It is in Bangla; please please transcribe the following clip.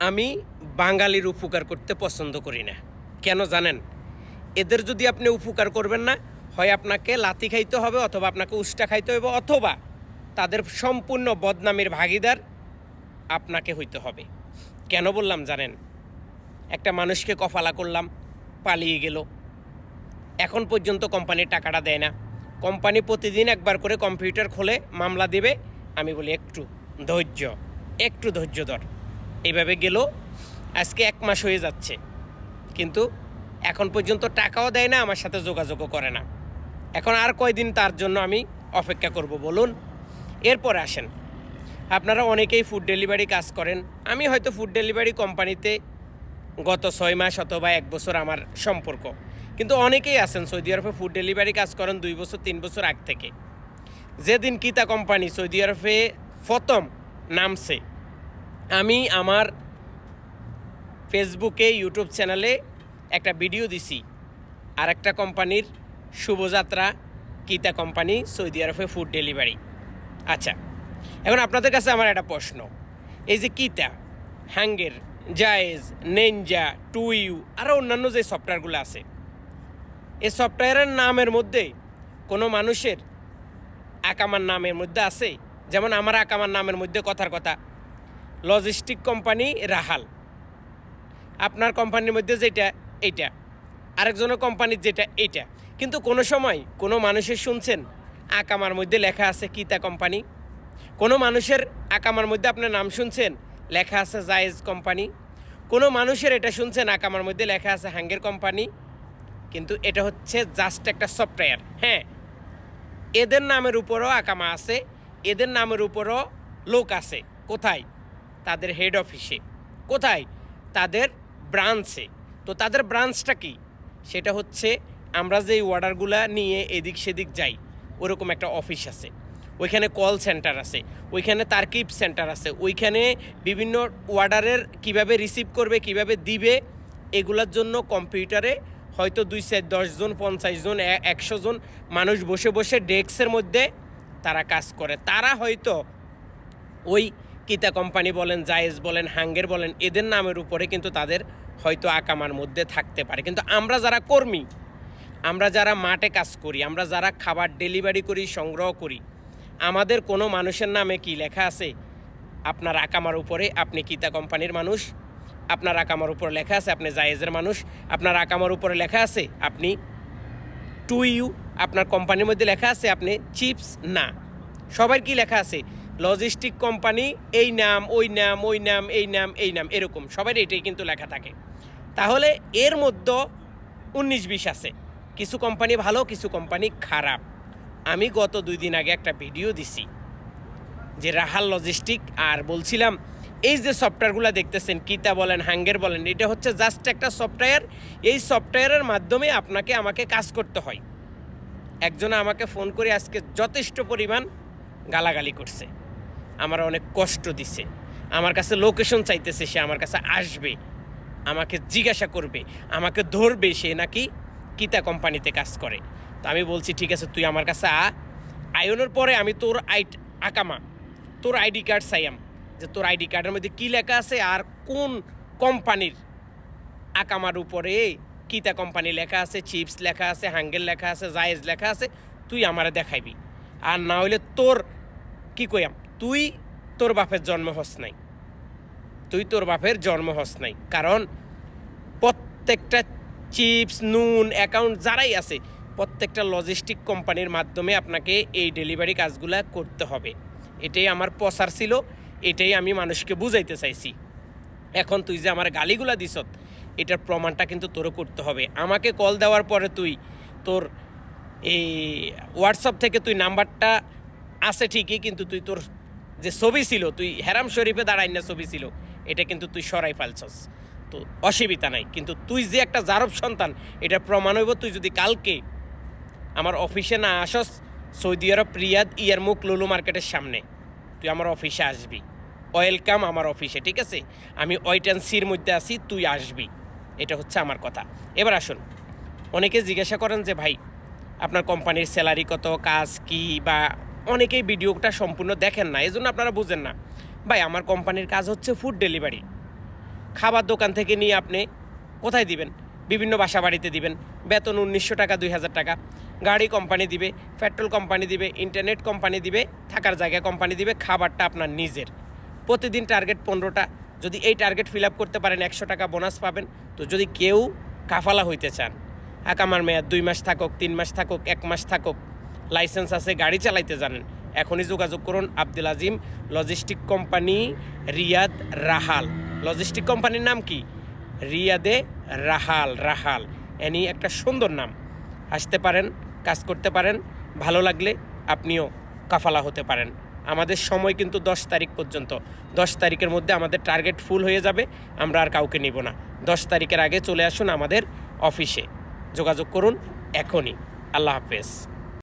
আমি বাঙালির উপকার করতে পছন্দ করি না। কেন জানেন? এদের যদি আপনি উপকার করবেন না, হয় আপনাকে লাথি খাইতে হবে অথবা আপনাকে উষ্টা খাইতে হবে অথবা তাদের সম্পূর্ণ বদনামের ভাগিদার আপনাকে হইতে হবে। কেন বললাম জানেন? একটা মানুষকে কফালা করলাম, পালিয়ে গেল। এখন পর্যন্ত কোম্পানির টাকাটা দেয় না। কোম্পানি প্রতিদিন একবার করে কম্পিউটার খোলে, মামলা দেবে, আমি বলি, একটু ধৈর্য একটু ধৈর্য ধর। এইভাবে গেল, আজকে এক মাস হয়ে যাচ্ছে। কিন্তু এখন পর্যন্ত টাকাও দেয় না, আমার সাথে যোগাযোগও করে না। এখন আর কয়দিন তার জন্য আমি অপেক্ষা করব বলুন? এরপরে আসেন। আপনারা অনেকেই ফুড ডেলিভারি কাজ করেন। আমি হয়তো ফুড ডেলিভারি কোম্পানিতে গত ছয় মাস অথবা এক বছর আমার সম্পর্ক। কিন্তু অনেকেই আছেন, সৌদি আরবে ফুড ডেলিভারি কাজ করেন দুই বছর, তিন বছর আগ থেকে। যেদিন কিতা কোম্পানি সৌদি আরবে প্রথম নামছে আমি আমার ফেসবুকে ইউটিউব চ্যানেলে একটা ভিডিও দিছি। আর একটা কোম্পানির শুভযাত্রা কিতা কোম্পানি সৌদি আরবে ফুড ডেলিভারি আচ্ছা এখন আপনাদের কাছে আমার একটা প্রশ্ন। এই যে কিতা হ্যাঙ্গের জায়েজ, নেনজা টু ইউ আরও অন্যান্য যে সফটওয়্যারগুলো আছে, এই সফটওয়্যারের নামের মধ্যে কোনো মানুষের আকামার নামের মধ্যে আছে? যেমন আমার আকামার নামের মধ্যে কথার কথা লজিস্টিক কোম্পানি রাহাল আপনার কোম্পানির মধ্যে যেটা, এইটা। আরেকজনের কোম্পানির যেটা, এইটা। কিন্তু কোনো সময় কোনো মানুষের শুনছেন, আকামার মধ্যে লেখা আছে কিতা কোম্পানি কোনো মানুষের আকামার মধ্যে আপনার নাম শুনছেন, লেখা আছে জায়েজ কোম্পানি কোনো মানুষের এটা শুনছেন, আকামার মধ্যে লেখা আছে হ্যাঙ্গের কোম্পানি কিন্তু এটা হচ্ছে জাস্ট একটা সফটওয়্যার হ্যাঁ। এদের নামের উপরও আকামা আছে, এদের নামের উপরও লোক আছে। কোথায়? তাদের হেড অফিসে কোথায়? তাদের ব্রাঞ্চে তো তাদের ব্রাঞ্চটা কি? সেটা হচ্ছে আমরা যেই অর্ডারগুলা নিয়ে এদিক সেদিক যাই, ওরকম একটা অফিস আছে। ওইখানে কল সেন্টার আছে, ওইখানে তারকিব সেন্টার আছে, ওইখানে বিভিন্ন অর্ডারের কীভাবে রিসিভ করবে, কীভাবে দিবে, এগুলোর জন্য কম্পিউটারে হয়তো দুই চার দশজন পঞ্চাশ জন একশো জন মানুষ বসে বসে ডেস্কের মধ্যে তারা কাজ করে। তারা হয়তো ওই কিতা কোম্পানি বলেন, জায়েজ বলেন, হাঙ্গের বলেন, এদের নামের উপরে কিন্তু তাদের হয়তো আকামার মধ্যে থাকতে পারে। কিন্তু আমরা যারা কর্মী, আমরা যারা মাঠে কাজ করি, আমরা যারা খাবার ডেলিভারি করি, সংগ্রহ করি, আমাদের কোনো মানুষের নামে কি লেখা আছে? আপনার আকামার উপরে আপনি কিতা কোম্পানির মানুষ, আপনার আকামার উপরে লেখা আছে আপনি জায়েজের মানুষ, আপনার আকামার উপরে লেখা আছে আপনি টু ইউ, আপনার কোম্পানির মধ্যে লেখা আছে আপনি চিপস, না। সবার কি লেখা আছে? লজিস্টিক কোম্পানি এই নাম, ওই নাম ওই নাম, এই নাম এই নাম, এরকম। সবার এটাই কিন্তু লেখা থাকে। তাহলে এর মধ্যে উনিশ বিশ আছে। কিছু কোম্পানি ভালো, কিছু কোম্পানি খারাপ। আমি গত দুই দিন আগে একটা ভিডিও দিছি, যে রাহাল লজিস্টিক আর বলছিলাম, এই যে সফটওয়্যারগুলো দেখতেছেন, কিতা বলেন, হাঙ্গের বলেন, এটা হচ্ছে জাস্ট একটা সফটওয়্যার এই সফটওয়্যারের মাধ্যমে আপনাকে, আমাকে কাজ করতে হয়। একজন আমাকে ফোন করে আজকে যথেষ্ট পরিমাণ গালাগালি করছে। আমার অনেক কষ্ট দিছে। আমার কাছে লোকেশন চাইতেছে, সে আমার কাছে আসবে, আমাকে জিজ্ঞাসা করবে, আমাকে ধরবে, সে নাকি কিতা কোম্পানিতে কাজ করে। তো আমি বলছি, ঠিক আছে, তুই আমার কাছে আ আয়নের পরে আমি তোর আই আকামা, তোর আইডি কার্ড চাইয়াম, যে তোর আইডি কার্ডের মধ্যে কী লেখা আছে আর কোন কোম্পানির আকামার উপরে কিতা কোম্পানি লেখা আছে, চিপস লেখা আছে, হাঙ্গেল লেখা আছে, জায়েজ লেখা আছে, তুই আমারে দেখাইবি। আর না হইলে তোর কী কইয়াম? তুই তোর বাপের জন্ম হস নাই। তুই তোর বাপের জন্ম হস নাই। কারণ প্রত্যেকটা চিপস, নুন, অ্যাকাউন্ট যারাই আছে, প্রত্যেকটা লজিস্টিক কোম্পানির মাধ্যমে আপনাকে এই ডেলিভারি কাজগুলা করতে হবে। এটাই আমার প্রচার ছিল, এটাই আমি মানুষকে বুঝাইতে চাইছি। এখন তুই যে আমার গালিগুলা দিছত এটার প্রমাণটা কিন্তু তোরও করতে হবে। আমাকে কল দেওয়ার পরে তুই তোর এই হোয়াটসঅ্যাপ থেকে তুই নাম্বারটা আছে ঠিকই, কিন্তু তুই তোর যে ছবি ছিল, তুই হেরাম শরীফে দাঁড়াই না ছবি ছিল, এটা কিন্তু তুই সরাই ফেলছস। তো অসুবিধা নাই। কিন্তু তুই যে একটা জারব সন্তান এটা প্রমাণ হইব তুই যদি কালকে আমার অফিসে না আসস, সৌদি আরব, রিয়াদ, ইয়ার মুখ লুলু মার্কেটের সামনে। তুই আমার অফিসে আসবি। ওয়েলকাম আমার অফিসে, ঠিক আছে? আমি ওয়েট অ্যান্ড সির মধ্যে আছি, তুই আসবি। এটা হচ্ছে আমার কথা। এবার আসুন। অনেকে জিজ্ঞাসা করেন যে, ভাই, আপনার কোম্পানির স্যালারি কত, কাজ কি বা অনেকেই ভিডিওটা সম্পূর্ণ দেখেন না এই জন্য আপনারা বুঝেন না। ভাই, আমার কোম্পানির কাজ হচ্ছে ফুড ডেলিভারি খাবার দোকান থেকে নিয়ে আপনি কোথায় দিবেন? বিভিন্ন বাসা বাড়িতে দিবেন। বেতন উনিশশো টাকা, দুই হাজার টাকা। গাড়ি কোম্পানি দিবে পেট্রোল কোম্পানি দিবে ইন্টারনেট কোম্পানি দিবে, থাকার জায়গা কোম্পানি দিবে, খাবারটা আপনার নিজের। প্রতিদিন টার্গেট পনেরোটা। যদি এই টার্গেট ফিল আপ করতে পারেন, একশো টাকা বোনাস পাবেন। তো যদি কেউ কাফালা হইতে চান আকামার মেয়াদ দুই মাস থাকুক, তিন মাস থাকুক, এক মাস থাকুক লাইসেন্স আছে, গাড়ি চালাইতে জানেন এখনই যোগাযোগ করুন Abdul Azim logistic company Riyadh রাহাল। Logistic কোম্পানির নাম কি? রিয়াদে রাহাল রাহাল। এনি একটা সুন্দর নাম। আসতে পারেন, কাজ করতে পারেন, ভালো লাগলে আপনিও কাফালা হতে পারেন। আমাদের সময় কিন্তু দশ তারিখ পর্যন্ত। দশ তারিখের মধ্যে আমাদের টার্গেট ফুল হয়ে যাবে, আমরা আর কাউকে নিব না। দশ তারিখের আগে চলে আসুন আমাদের অফিসে। যোগাযোগ করুন এখনই। আল্লাহ হাফেজ।